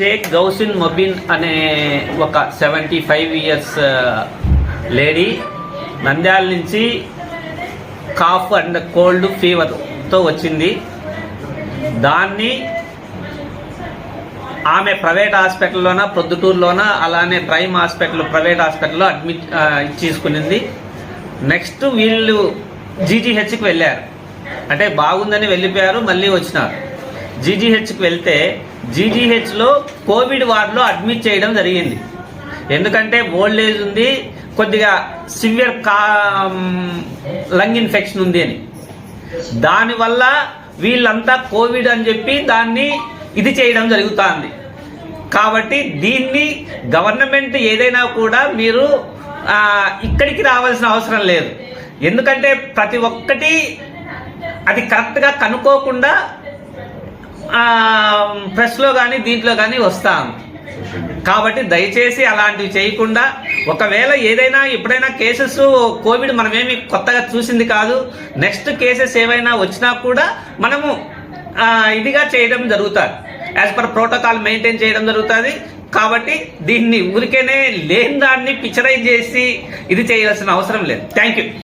షేక్ గౌసిన్ మొబిన్ అనే ఒక seventy five years lady Nandyal నుంచి కాఫ్ అండ్ కోల్డ్ ఫీవర్తో వచ్చింది. దాన్ని ఆమె ప్రైవేట్ హాస్పిటల్లోన ప్రొద్దుటూరులోన అలానే ప్రైమ్ హాస్పిటల్ ప్రైవేట్ హాస్పిటల్లో అడ్మిట్ తీసుకునింది నెక్స్ట్ వీళ్ళు జీజీహెచ్కి వెళ్ళారు. అంటే బాగుందని వెళ్ళిపోయారు మళ్ళీ వచ్చినారు. జీజీహెచ్కి వెళ్తే జీజీహెచ్లో కోవిడ్ వార్డులో అడ్మిట్ చేయడం జరిగింది. ఎందుకంటే ఓల్డ్ ఏజ్ ఉంది కొద్దిగా సివియర్ కా లంగ్ ఇన్ఫెక్షన్ ఉంది అని. దానివల్ల వీళ్ళంతా కోవిడ్ అని చెప్పి దాన్ని ఇది చేయడం జరుగుతుంది. కాబట్టి దీన్ని గవర్నమెంట్ ఏదైనా కూడా మీరు ఇక్కడికి రావాల్సిన అవసరం లేదు. ఎందుకంటే ప్రతి ఒక్కటి అది కరెక్ట్గా కనుక్కోకుండా ప్రెస్లో కానీ దీంట్లో కానీ వస్తాం. కాబట్టి దయచేసి అలాంటివి చేయకుండా ఒకవేళ ఏదైనా ఎప్పుడైనా కేసెస్ కోవిడ్ మనమేమి కొత్తగా చూసింది కాదు నెక్స్ట్ కేసెస్ ఏవైనా వచ్చినా కూడా మనము ఇదిగా చేయడం జరుగుతుంది. యాజ్ పర్ ప్రోటోకాల్ మెయింటైన్ చేయడం జరుగుతుంది. కాబట్టి దీన్ని ఊరికేనే లేని దాన్ని పిక్చరైజ్ చేసి ఇది చేయాల్సిన అవసరం లేదు. Thank you